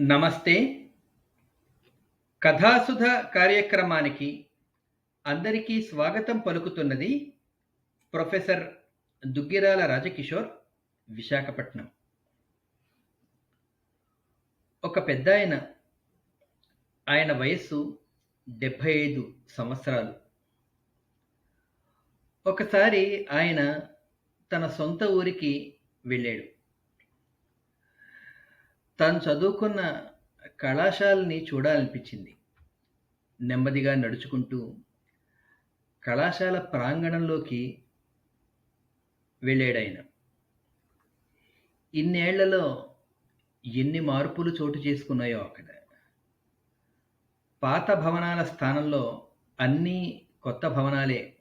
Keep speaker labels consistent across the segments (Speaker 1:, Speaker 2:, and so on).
Speaker 1: నమస్తే. కథాసుధ కార్యక్రమానికి అందరికీ స్వాగతం పలుకుతున్నది ప్రొఫెసర్ దుగ్గిరాల రాజకిషోర్, విశాఖపట్నం. ఒక పెద్దాయన. ఆయన వయస్సు 75 సంవత్సరాలు. ఒకసారి ఆయన తన సొంత ఊరికి వెళ్ళాడు. తాను చదువుకున్న కళాశాలని చూడాలనిపించింది. నెమ్మదిగా నడుచుకుంటూ కళాశాల ప్రాంగణంలోకి వెళ్ళాడాయన. ఇన్నేళ్ళలో ఎన్ని మార్పులు చోటు చేసుకున్నాయో అక్కడ. పాత భవనాల స్థానంలో అన్నీ కొత్త భవనాలే.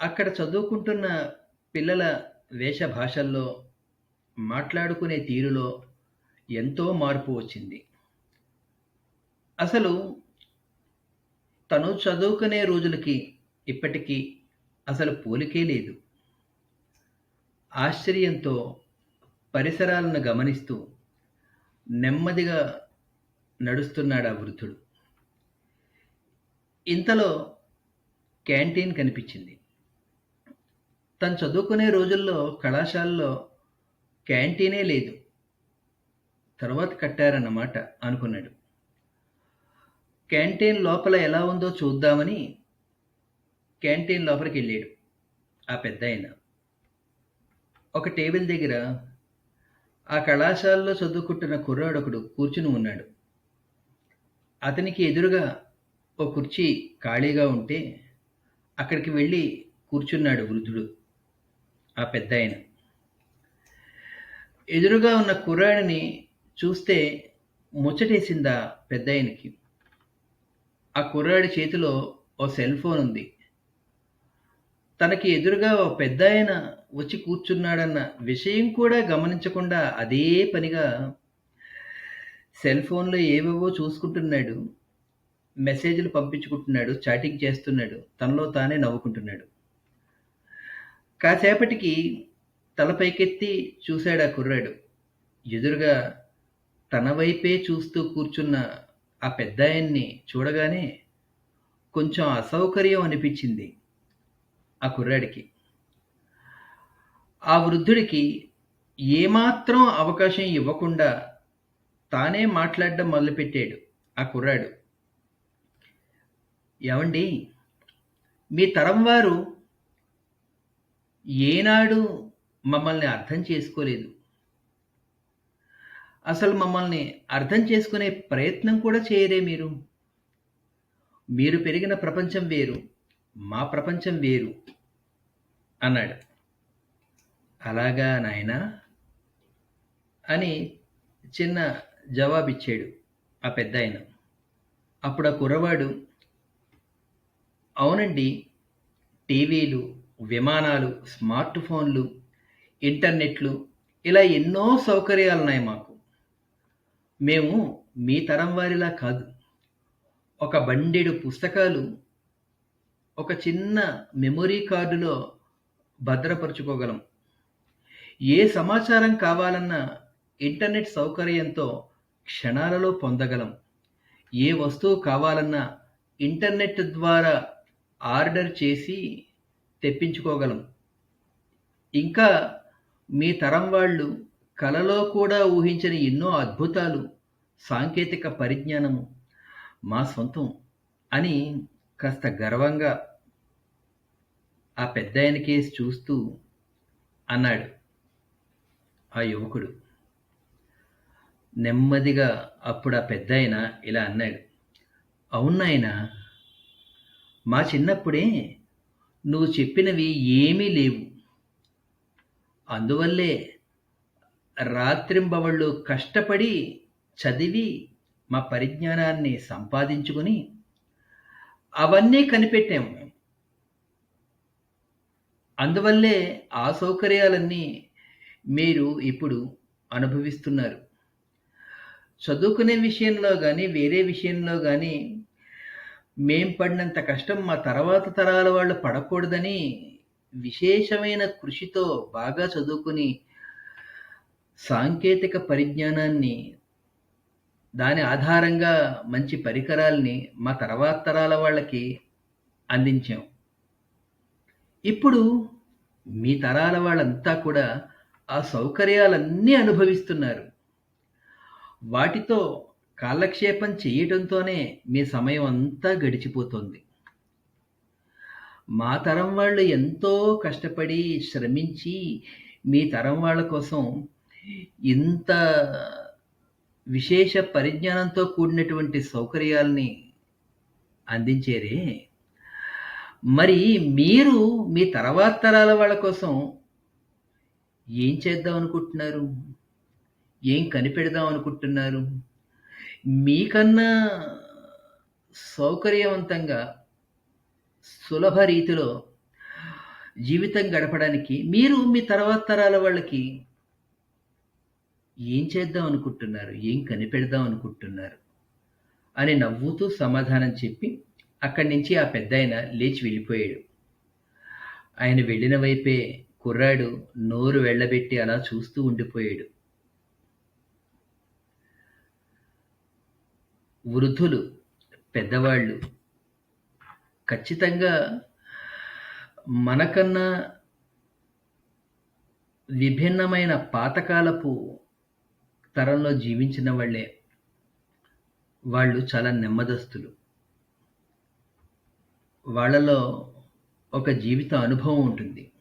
Speaker 1: అక్కడ చదువుకుంటున్న పిల్లల వేషభాషల్లో, మాట్లాడుకునే తీరులో ఎంతో మార్పు వచ్చింది. అసలు తను చదువుకునే రోజులకి, ఇప్పటికీ అసలు పోలికే లేదు. ఆశ్చర్యంతో పరిసరాలను గమనిస్తూ నెమ్మదిగా నడుస్తున్నాడు ఆ వృద్ధుడు. ఇంతలో క్యాంటీన్ కనిపించింది. తను చదువుకునే రోజుల్లో కళాశాలలో క్యాంటీనే లేదు. తర్వాత కట్టారన్నమాట అనుకున్నాడు. క్యాంటీన్ లోపల ఎలా ఉందో చూద్దామని క్యాంటీన్ లోపలికి వెళ్ళాడు ఆ పెద్దాయన. ఒక టేబుల్ దగ్గర ఆ కళాశాలలో చదువుకుంటున్న కుర్రాడొకడు కూర్చుని ఉన్నాడు. అతనికి ఎదురుగా ఓ కుర్చీ ఖాళీగా ఉంటే అక్కడికి వెళ్ళి కూర్చున్నాడు వృద్ధుడు. ఆ పెద్దాయన. ఎదురుగా ఉన్న కుర్రాడిని చూస్తే ముచ్చటేసిందా పెద్దాయనకి. ఆ కుర్రాడి చేతిలో ఓ సెల్ ఫోన్ ఉంది. తనకి ఎదురుగా ఓ పెద్దాయన వచ్చి కూర్చున్నాడన్న విషయం కూడా గమనించకుండా అదే పనిగా సెల్ ఫోన్‌లో ఏవేవో చూసుకుంటున్నాడు. మెసేజ్‌లు పంపించుకుంటున్నాడు. చాటింగ్ చేస్తున్నాడు. తనలో తానే నవ్వుకుంటున్నాడు. కాసేపటికి తల పైకెత్తి చూశాడా కుర్రాడు. ఎదురుగా తన వైపే చూస్తూ కూర్చున్న ఆ పెద్దాయన్ని చూడగానే కొంచెం అసౌకర్యం అనిపించింది ఆ కుర్రాడికి. ఆ వృద్ధుడికి ఏమాత్రం అవకాశం ఇవ్వకుండా తానే మాట్లాడడం మొదలుపెట్టాడు ఆ కుర్రాడు. ఏవండీ! మీ తరం వారు ఏనాడు మమ్మల్ని అర్థం చేసుకోలేదు. అసలు మమ్మల్ని అర్థం చేసుకునే ప్రయత్నం కూడా చేయరే మీరు. మీరు పెరిగిన ప్రపంచం వేరు. మా ప్రపంచం వేరు అన్నాడు. అలాగా నాయనా! అని చిన్న జవాబిచ్చాడు ఆ పెద్దాయన. ఆ కుర్రవాడు అవునండి. టీవీలు, విమానాలు, స్మార్ట్ ఫోన్లు, ఇంటర్నెట్లు ఇలా ఎన్నో సౌకర్యాలు ఉన్నాయి మాకు. మేము మీ తరం వారిలా కాదు. ఒక బండెడు పుస్తకాలు ఒక చిన్న మెమొరీ కార్డులో భద్రపరుచుకోగలం. ఏ సమాచారం కావాలన్నా ఇంటర్నెట్ సౌకర్యంతో క్షణాలలో పొందగలం. ఏ వస్తువు కావాలన్నా ఇంటర్నెట్ ద్వారా ఆర్డర్ చేసి తెప్పించుకోగలం. ఇంకా మీ తరం వాళ్ళు కలలో కూడా ఊహించని ఎన్నో అద్భుతాలు, సాంకేతిక పరిజ్ఞానము మా సొంతం అని కాస్త గర్వంగా ఆ పెద్దాయనకేసి చూస్తూ అన్నాడు ఆ యువకుడు. నెమ్మదిగా అప్పుడు ఆ పెద్దాయన ఇలా అన్నాడు. అవును మా చిన్నప్పుడే నువ్వు చెప్పినవి ఏమీ లేవు. అందువల్లే రాత్రింబవళ్ళు కష్టపడి చదివి మా పరిజ్ఞానాన్ని సంపాదించుకుని అవన్నీ కనిపెట్టాము మేము. అందువల్లే ఆ సౌకర్యాలన్నీ మీరు ఇప్పుడు అనుభవిస్తున్నారు. చదువుకునే విషయంలో కానీ వేరే విషయంలో కానీ మేం పడినంత కష్టం మా తర్వాత తరాల వాళ్ళు పడకూడదని విశేషమైన కృషితో బాగా చదువుకుని సాంకేతిక పరిజ్ఞానాన్ని దాని ఆధారంగా మంచి పరికరాల్ని మా తర్వాత తరాల వాళ్ళకి అందించాం. ఇప్పుడు మీ తరాల వాళ్ళంతా కూడా ఆ సౌకర్యాలన్నీ అనుభవిస్తున్నారు. వాటితో కాలక్షేపం చేయటంతోనే మీ సమయం అంతా గడిచిపోతుంది మా తరం వాళ్ళు ఎంతో కష్టపడి, శ్రమించి మీ తరం వాళ్ళ కోసం ఇంత విశేష పరిజ్ఞానంతో కూడినటువంటి సౌకర్యాల్ని అందించారే! మరి మీరు మీ తర్వాత తరాల వాళ్ళ కోసం ఏం చేద్దాం అనుకుంటున్నారు? ఏం కనిపెడదాం అనుకుంటున్నారు? మీకన్నా సౌకర్యవంతంగా, సులభ రీతిలో జీవితం గడపడానికి మీరు మీ తర్వాత తరాల వాళ్ళకి ఏం చేద్దాం అనుకుంటున్నారు? ఏం కనిపెడదాం అనుకుంటున్నారు? అని నవ్వుతూ సమాధానం చెప్పి అక్కడి నుంచి ఆ పెద్దాయన లేచి వెళ్ళిపోయాడు. ఆయన వెళ్ళిన వైపే కుర్రాడు నోరు వెళ్ళబెట్టి అలా చూస్తూ ఉండిపోయాడు. వృద్ధులు, పెద్దవాళ్ళు ఖచ్చితంగా మనకన్నా విభిన్నమైన పాతకాలపు తరంలో జీవించిన వాళ్ళే. వాళ్ళు చాలా నెమ్మదస్తులు. వాళ్ళలో ఒక జీవిత అనుభవం ఉంటుంది.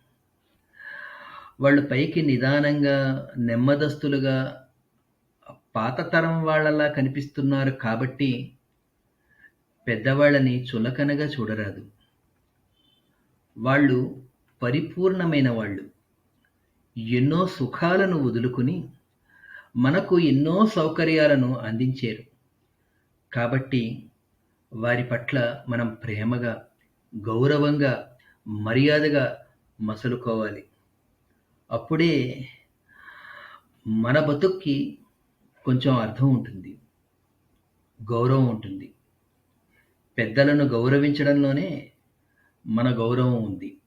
Speaker 1: వాళ్ళు పైకి నిదానంగా, నెమ్మదస్తులుగా పాత తరం వాళ్ళలా కనిపిస్తున్నారు కాబట్టి పెద్దవాళ్ళని చులకనగా చూడరాదు. వాళ్ళు పరిపూర్ణమైన వాళ్ళు. ఎన్నో సుఖాలను వదులుకుని మనకు ఎన్నో సౌకర్యాలను అందించారు. కాబట్టి వారి పట్ల మనం ప్రేమగా, గౌరవంగా, మర్యాదగా మసలుకోవాలి. అప్పుడే మన బతుక్కి కొంచెం అర్థం ఉంటుంది. గౌరవం ఉంటుంది. పెద్దలను గౌరవించడంలోనే మన గౌరవం ఉంది.